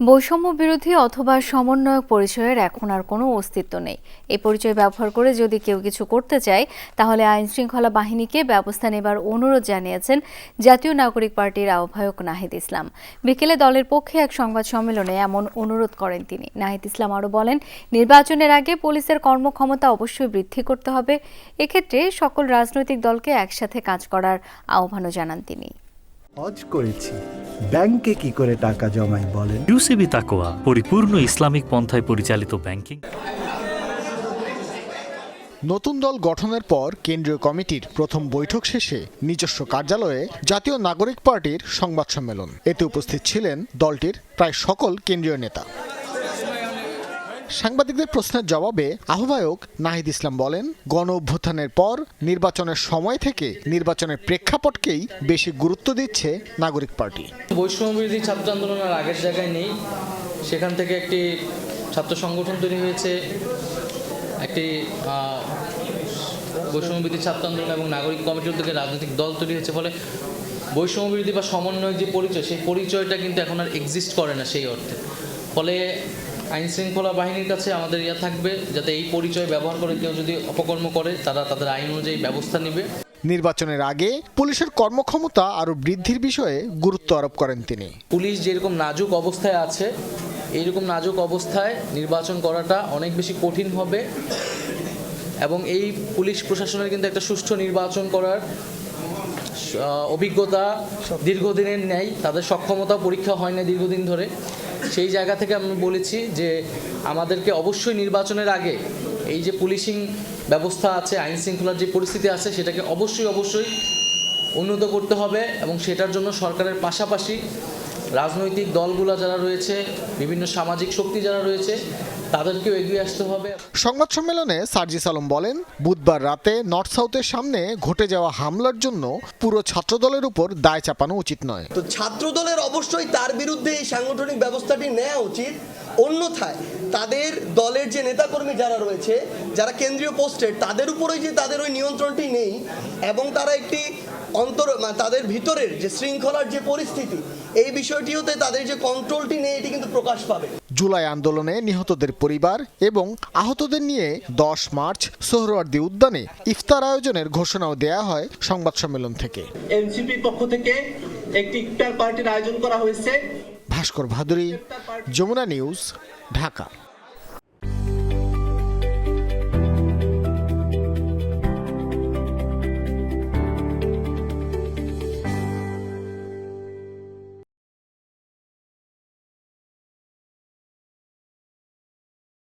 বৈষম্য বিরোধী অথবা সমন্বয়ক পরিচয়ের এখন আর কোনো অস্তিত্ব নেই। এই পরিচয় ব্যবহার করে যদি কেউ কিছু করতে চায়, তাহলে আইন শৃঙ্খলা বাহিনীকে ব্যবস্থা নেবার অনুরোধ জানিয়েছেন জাতীয় নাগরিক পার্টির আহ্বায়ক নাহিদ ইসলাম। বিকেলে দলের পক্ষে এক সংবাদ সম্মেলনে এমন অনুরোধ করেন তিনি। নাহিদ ইসলাম আরও বলেন, নির্বাচনের আগে পুলিশের কর্মক্ষমতা অবশ্যই বৃদ্ধি করতে হবে। এক্ষেত্রে সকল রাজনৈতিক দলকে একসাথে কাজ করার আহ্বানও জানান তিনি। ব্যাংকে কি করে টাকা জমাই বলেন? ইউসিবি তাকোয়া পরিপূর্ণ ইসলামিক পন্থায় পরিচালিত ব্যাংকিং। নতুন দল গঠনের পর কেন্দ্রীয় কমিটির প্রথম বৈঠক শেষে নিজস্ব কার্যালয়ে জাতীয় নাগরিক পার্টির সংবাদ সম্মেলন। এতে উপস্থিত ছিলেন দলটির প্রায় সকল কেন্দ্রীয় নেতা। সাংবাদিকদের প্রশ্নের জবাবে আহ্বায়ক নাহিদ ইসলাম বলেন গণ অভ্যুত্থানের পর নির্বাচনের সময় থেকে নির্বাচনের প্রেক্ষাপটকেই বেশি গুরুত্ব দিচ্ছে নাগরিক পার্টি। বৈষম্য বিরোধী ছাত্র আন্দোলনের আগের জায়গায় নেই। সেখান থেকে একটি ছাত্র সংগঠন তৈরি হয়েছে একটি আহ, বৈষম্য বিরোধী ছাত্র আন্দোলন এবং নাগরিক কমিটির উদ্যোগে রাজনৈতিক দল তৈরি হয়েছে। ফলে বৈষম্য বিরোধী বা সমন্বয় যে পরিচয় সেই পরিচয়টা কিন্তু এখন আর এক্সিস্ট করে না সেই অর্থে। ফলে আইন শৃঙ্খলা বাহিনীর কাছে আমাদের ইয়া থাকবে যাতে এই পরিচয় ব্যবহার করে কেউ যদি অপকর্ম করে তারা তাদের আইন অনুযায়ী ব্যবস্থা নেবে। নির্বাচনের আগে পুলিশের কর্মক্ষমতা আরও বৃদ্ধির বিষয়ে গুরুত্ব আরোপ করেন তিনি। পুলিশ যেরকম নাজুক অবস্থায় আছে এইরকম নাজুক অবস্থায় নির্বাচন করাটা অনেক বেশি কঠিন হবে। এবং এই পুলিশ প্রশাসনের কিন্তু একটা সুষ্ঠু নির্বাচন করার অভিজ্ঞতা দীর্ঘদিনের নেই তাদের সক্ষমতা পরীক্ষা হয় না দীর্ঘদিন ধরে। সেই জায়গা থেকে আমি বলেছি যে আমাদেরকে অবশ্যই নির্বাচনের আগে এই যে পুলিশিং ব্যবস্থা আছে, আইন শৃঙ্খলার যে পরিস্থিতি আছে, সেটাকে অবশ্যই অবশ্যই উন্নত করতে হবে এবং সেটার জন্য সরকারের পাশাপাশি রাজনৈতিক দলগুলো যারা রয়েছে, বিভিন্ন সামাজিক শক্তি যারা রয়েছে তাদেরকেও এগিয়ে আসতে হবে। সংবাদ সম্মেলনে সার্জিস আলম বলেন বুধবার রাতে নর্থ সাউথের সামনে ঘটে যাওয়া হামলার জন্য পুরো ছাত্রদলের উপর দায় চাপানো উচিত নয়। তো ছাত্রদলের অবশ্যই তার বিরুদ্ধে এই সাংগঠনিক ব্যবস্থাটি নেওয়া উচিত। অন্যথায় তাদের দলের যে নেতাকর্মী যারা রয়েছে যারা কেন্দ্রীয় পোস্টের তাদের উপরেই যে তাদের ওই নিয়ন্ত্রণটি নেই এবং তারা একটি অন্তর তাদের ভিতরের যে শৃঙ্খলার যে পরিস্থিতি এই বিষয়টিওতে তাদের যে কন্ট্রোলটি নেই এটি কিন্তু প্রকাশ পাবে। জুলাই আন্দোলনে নিহতদের পরিবার এবং আহতদের নিয়ে দশ মার্চ সোহরওয়ার্দী উদ্যানে ইফতার আয়োজনের ঘোষণাও দেয়া হয় সংবাদ সম্মেলন থেকে। এনসিপির পক্ষ থেকে একটি ইফতার পার্টির আয়োজন করা হয়েছে। ভাস্কর ভাদুরী যমুনা নিউজ ঢাকা।